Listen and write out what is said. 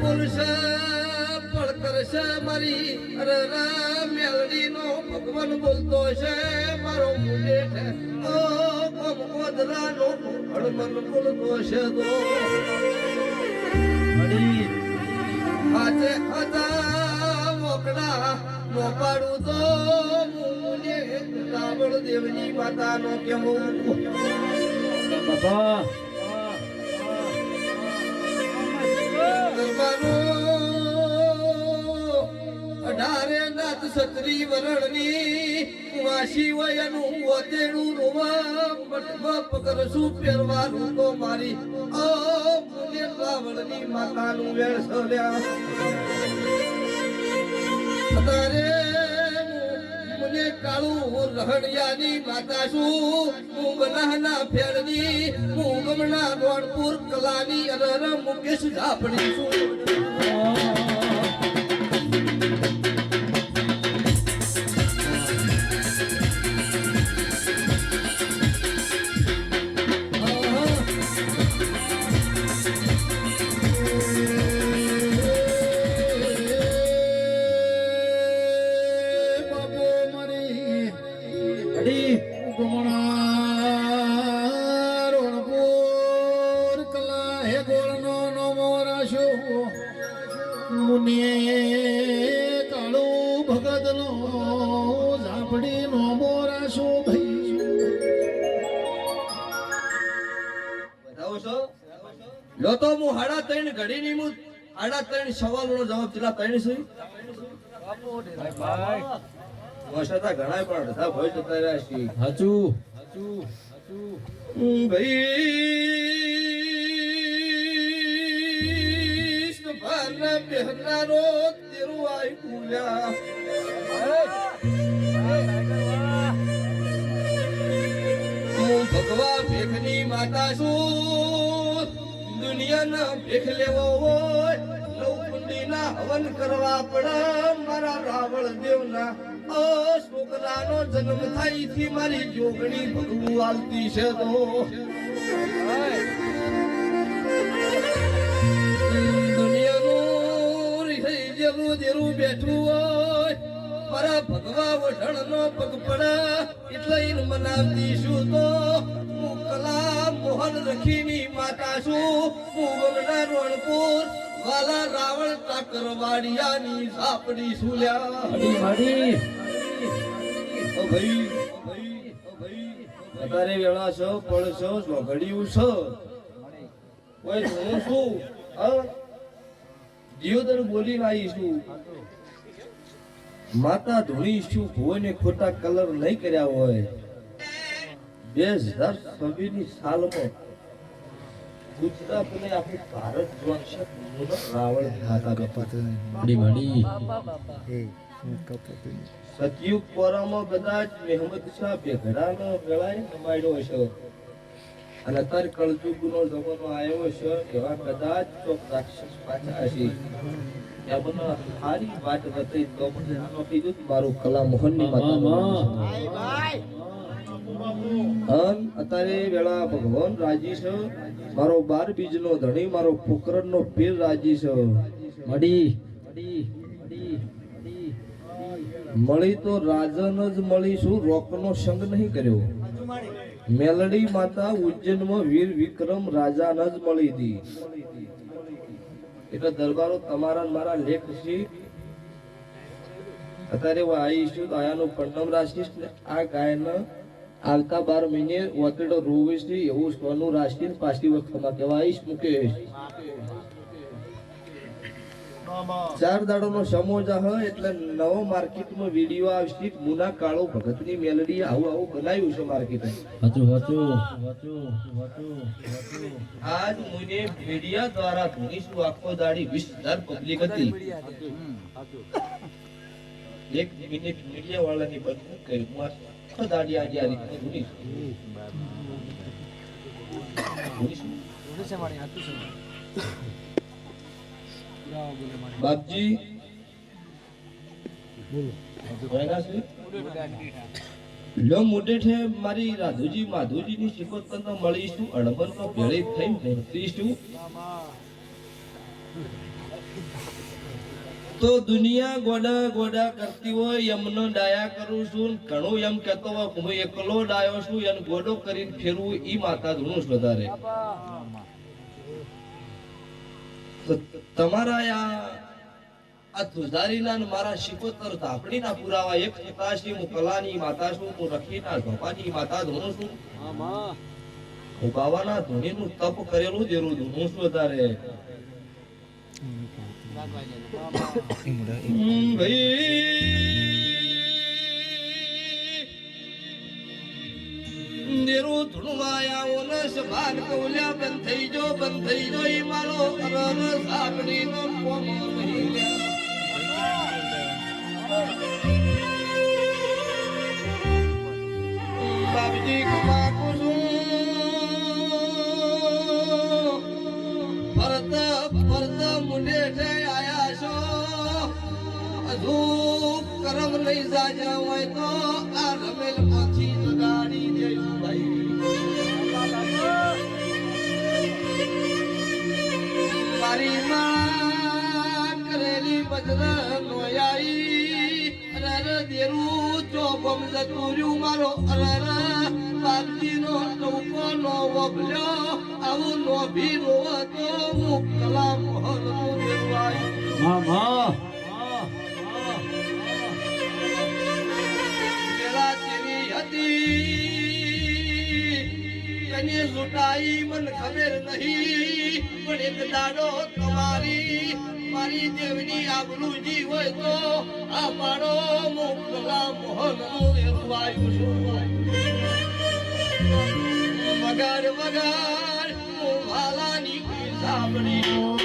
બોલશે, પણ કરશે મારી અરે મેલડી નો ભગવાન બોલતો છે મારો મુજે છે ઓ કોદરા નો હળમન બોલતો છે તો. આજે હતા મોકડા મોપાડું તો રાવણ દેવની માતાનો કેવું બાપા સત્રી વરણની વાસી વયનું વતેણું રોવા મઠમાં કરશું ફેરવાનું તો મારી રાવણની માતાનું વેળ સલ્યા તારે મને કાળું રહણિયાની માતા છું. હું બનાના ફેરની હું ગમના ગોળપુર કલાની અરર મુકેશ ઝાપડી છું. મુનિએ કાળુ ભગતનો ઝાપડી નમો રાશો ભાઈ? બતાવો છો? લો તો હું હાડા ત્રણ ઘડીની હું હાડા ત્રણ સવાલનો જવાબ પેલા ત્રણ છું વસતા ઘણા પણ અડધા ભય જતા રહ્યા છે હાચું. હાચું હાચું ભાઈ સભાના બેહનારો તેરું આઈ ભૂલ્યા હું ભગવા ભેખની માતા છું. દુનિયાના ભેખ લેવો હોય નવ હવન કરવા પડે. મારા રાવણ દેવના છોકરાનો જન્મ થાયથી મારી જોગણી ભગવું આવતી છે તો. જેવું દેરું બેઠું હોય મારા ભગવા વઢણનો પગ પડા એટલે ઈન મનાવતી છું તો હું કલા મોહન રખીની માતા છું. હું વગડા રોણપુર વાલા રાવણ ટાકર વાડિયાની સાપડી સુલ્યા ભાઈ અત્યારે વેળા છો પણ છો ઘડિયું છો. કોઈ હું છું હા? જીવદર બોલી આવી છું. માતા ધોણી શું ભુવને ખોટા કલર નહીં કર્યા હોય. બે હજાર છવ્વીસની સાલમાં ગુજરાત આપણું ભારત વંશ રાવણ ખાતા બેઠા અડી માડી સતયુગ પોરામાં કદાચ મહેમદ શાહ બેગડાનો વેળાએ નમાડ્યો હશે. અને અત્યારે કળજુગનો જમાનો આવ્યો છે એવા કદાચ તો રાક્ષસ પાછા હશે. એમને સારી વાત હતી તો મને કીધું મારું કલા મોહનની માતા અત્યારે વેળા ભગવાન રાજી છે. મારો બાર બીજનો ધણી મારો ફુકરનો પીર રાજી છે. મડી મળી તો રાજન જ મળીશું રોકનો સંગ નહીં કર્યો. મેલડી માતા ઉજ્જૈનમાં વીર વિક્રમ રાજાને જ મળી હતી. એટલે દરબારો તમારા મારા લેખ છે. અત્યારે હું આવીશું તો આયાનું પરણમ રાખીશ આ ગાયને આવતા બાર મહિને વતડો રોવીશ એવું સોનું રાખીને પાછી વખતમાં કહેવા આવીશ મુકેશ. ચાર દાડોનો સમોજા હોય એટલે નવો માર્કેટમાં વીડિયો આવશે. મુના કાળો ભગતની મેલડી આવું આવું બનાવ્યું છે માર્કેટ. હાચું હાચું હાચું હાચું હાચું આજ મુને મીડિયા દ્વારા ધોનીશું આખો દાડી વીસ હજાર પબ્લિક હતી. એક મિનિટ મીડિયા વાળાની બંધ કરી હું આખો દાડી આજે આ રીતે ધોનીશું. ધોનીશું. બાપજી. લો મોટે છે મારી રાધુજી માધુજી ની શિકોતર નો મળીશું અડબન નો ભેળી થઈ ભણતીશું તો દુનિયા ગોડા ગોડા કરતી હોય એમનો ડાયા કરું છું, ઘણું એમ કહેતો હોય, હું એકલો ડાયો છું, એને ગોડો કરીને ફેરવું, ઈ માતા ધૂણું વધારે. તો તમારા આ આ તુજારીના મારા શિકોતર ધાપડીના પુરાવા એક પિતાશ્રી હું કલાની માતા છું હું રખીના ધોપાની માતા ધોનું છું. હું બાવાના ધોનીનું તપ કરેલું જેરું ધૂણું છું વધારે. ભાઈ. દેરું ધૂણવાયા ઓને સભાગ કૌલ્યા બંધ થઈ જો, બંધ થઈ જો, ઈ મારો અરર સાપડી નો કોમો નહીં બાપજી કમા કુસુમ ભરત ભરત મુંડે છે આયા છો. હજુ કરમ નહીં જા હોય તો ચોપમ જતુર્યું મારો અરર બાપજી નો ટોકો નો વબલ્યો આવું નો ભીરો તો મુકલા મોહરનું દેવાય મામા પેલા હતી કને લૂંટાઈ મન ખબર નહીં પણ એક દાડો તમારી મારી દેવની આબરૂજી હોય તો આ મારો મુખલા મોહન વાયુ છું વગાડ હું ભાલાની સાંભળી